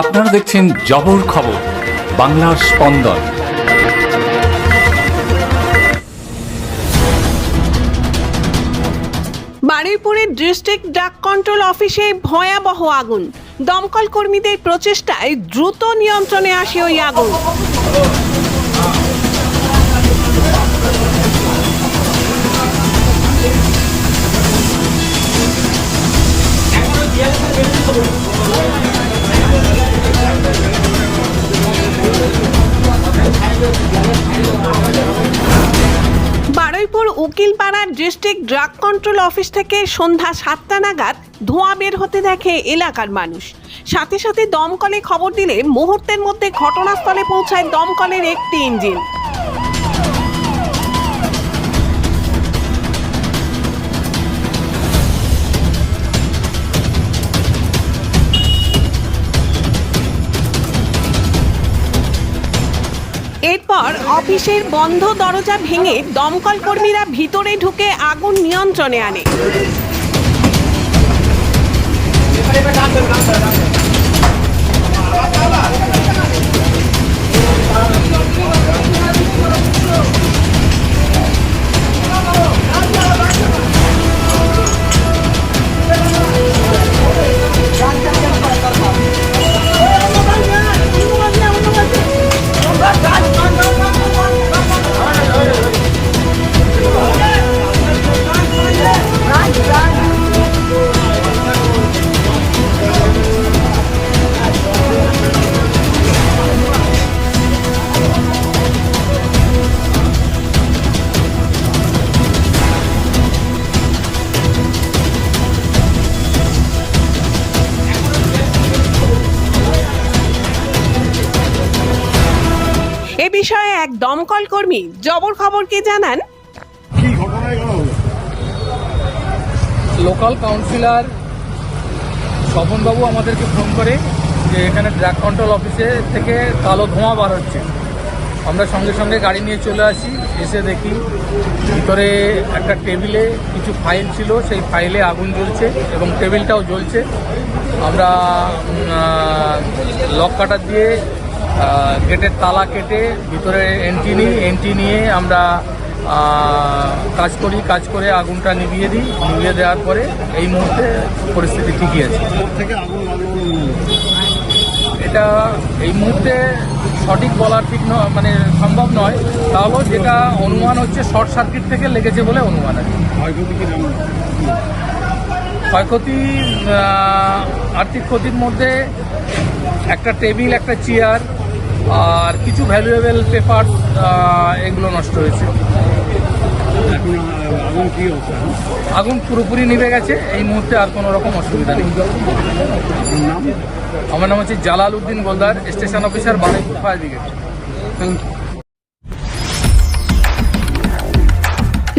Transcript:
আপনারা দেখছেন জবর খবর, বাংলার স্পন্দন। বারুইপুরের ডিস্ট্রিক্ট ড্রাগ কন্ট্রোল অফিসে ভয়াবহ আগুন। দমকল কর্মীদের প্রচেষ্টায় দ্রুত নিয়ন্ত্রণে আসে ওই আগুন। উকিলপাড়ার ডিস্ট্রিক্ট ড্রাগ কন্ট্রোল অফিস থেকে সন্ধ্যা সাতটা নাগাদ ধোঁয়া বের হতে দেখে এলাকার মানুষ। সাথে সাথে দমকলে খবর দিলে মুহূর্তের মধ্যে ঘটনাস্থলে পৌঁছায় দমকলের একটি ইঞ্জিন। এরপর অফিসের বন্ধ দরজা ভেঙে দমকল কর্মীরা ভিতরে ঢুকে আগুন নিয়ন্ত্রণে আনে। বিষয়ে এক দমকল কর্মী জবর খবর খবরকে জানান? কি গেল লোকাল কাউন্সিলর স্বপনবাবু আমাদেরকে ফোন করে যে এখানে ড্রাগ কন্ট্রোল অফিসে থেকে কালো ধোঁয়া বার হচ্ছে। আমরা সঙ্গে সঙ্গে গাড়ি নিয়ে চলে আসি এসে দেখি ভিতরে একটা টেবিলে কিছু ফাইল ছিল সেই ফাইলে আগুন জ্বলছে এবং টেবিলটাও জ্বলছে। আমরা লক কাটার দিয়ে গেটের তালা কেটে ভিতরে এন্ট্রি নিই এন্ট্রি নিয়ে আমরা কাজ করি, কাজ করে আগুনটা নিভিয়ে দিই। নিভিয়ে দেওয়ার পরে এই মুহূর্তে পরিস্থিতি ঠিকই আছে। বলে। এটা এই মুহূর্তে সঠিক বলার ঠিক নয় মানে সম্ভব নয়। তাহলেও যেটা অনুমান হচ্ছে শর্ট সার্কিট থেকে লেগেছে বলে অনুমান আছে। ক্ষয়ক্ষতি আর্থিক ক্ষতির মধ্যে একটা টেবিল, একটা চেয়ার আর কিছু ভ্যালুয়েবল পেপার এগুলো নষ্ট হয়েছে। আগুন পুরোপুরি নিভে গেছে। এই মুহূর্তে আর কোনো রকম অসুবিধা নেই। আমার নাম হচ্ছে Jalal Uddin Goldar station officer Baruipur fire brigade